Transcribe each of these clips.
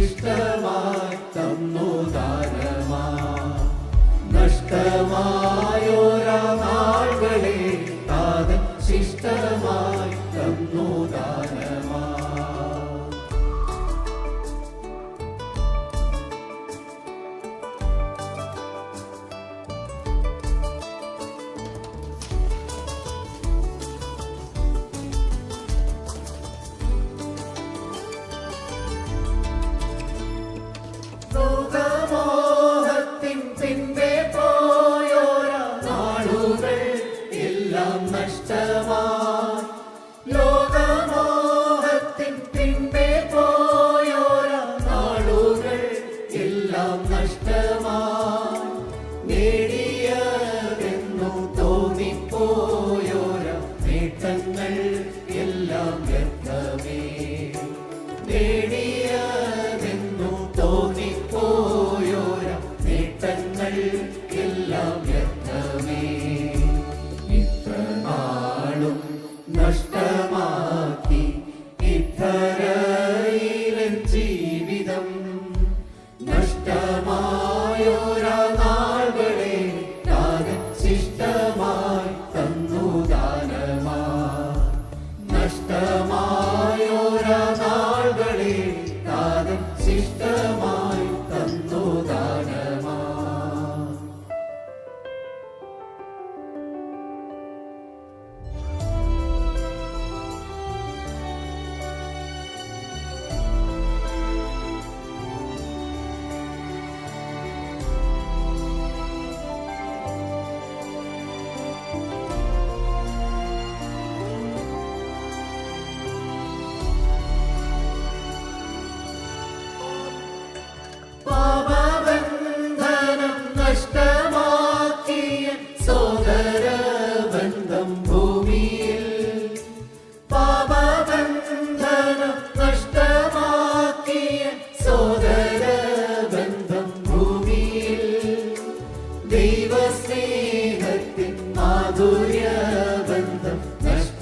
ഇഷ്ടമായി തന്നു താരമാ നഷ്ടമായോരാളുകളെ താത ശിഷ്ടമായി തന്നു നഷ്ടമായി ലോകമോഹത്തിൻ പിൻപേ പോയോര എല്ലാം നഷ്ടമായി. നേടിയതെന്നു തോന്നിപ്പോയോര നേട്ടങ്ങൾ എല്ലാം വ്യക്തമേ. നേടി my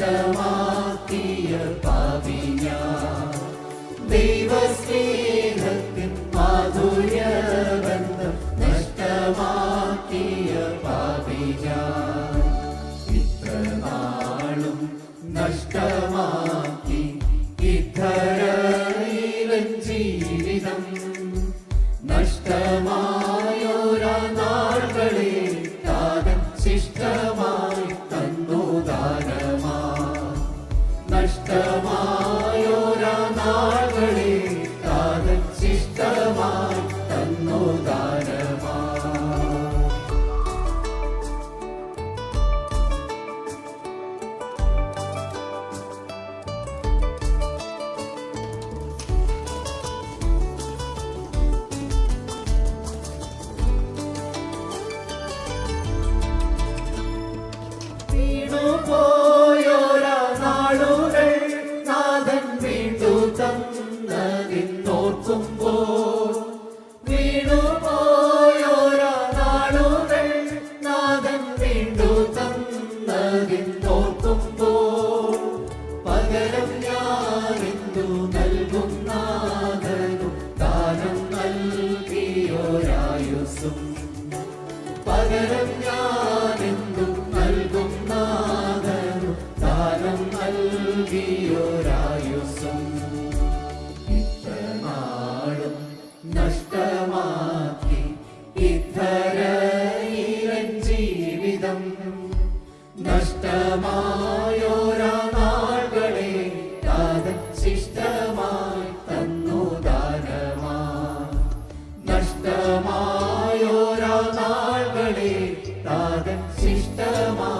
വ്യക്തമാക്കിയ പവിഞ്ഞ ദൈവസ്നേഹത്തിൻ മാധുര്യബന്ധം നഷ്ടമാക്കിയ പവിഞ്ഞ ഇത്ര നാളും നഷ്ടമാ പകരം ഞാൻ അവളെ താതൻ ശിഷ്ടമാ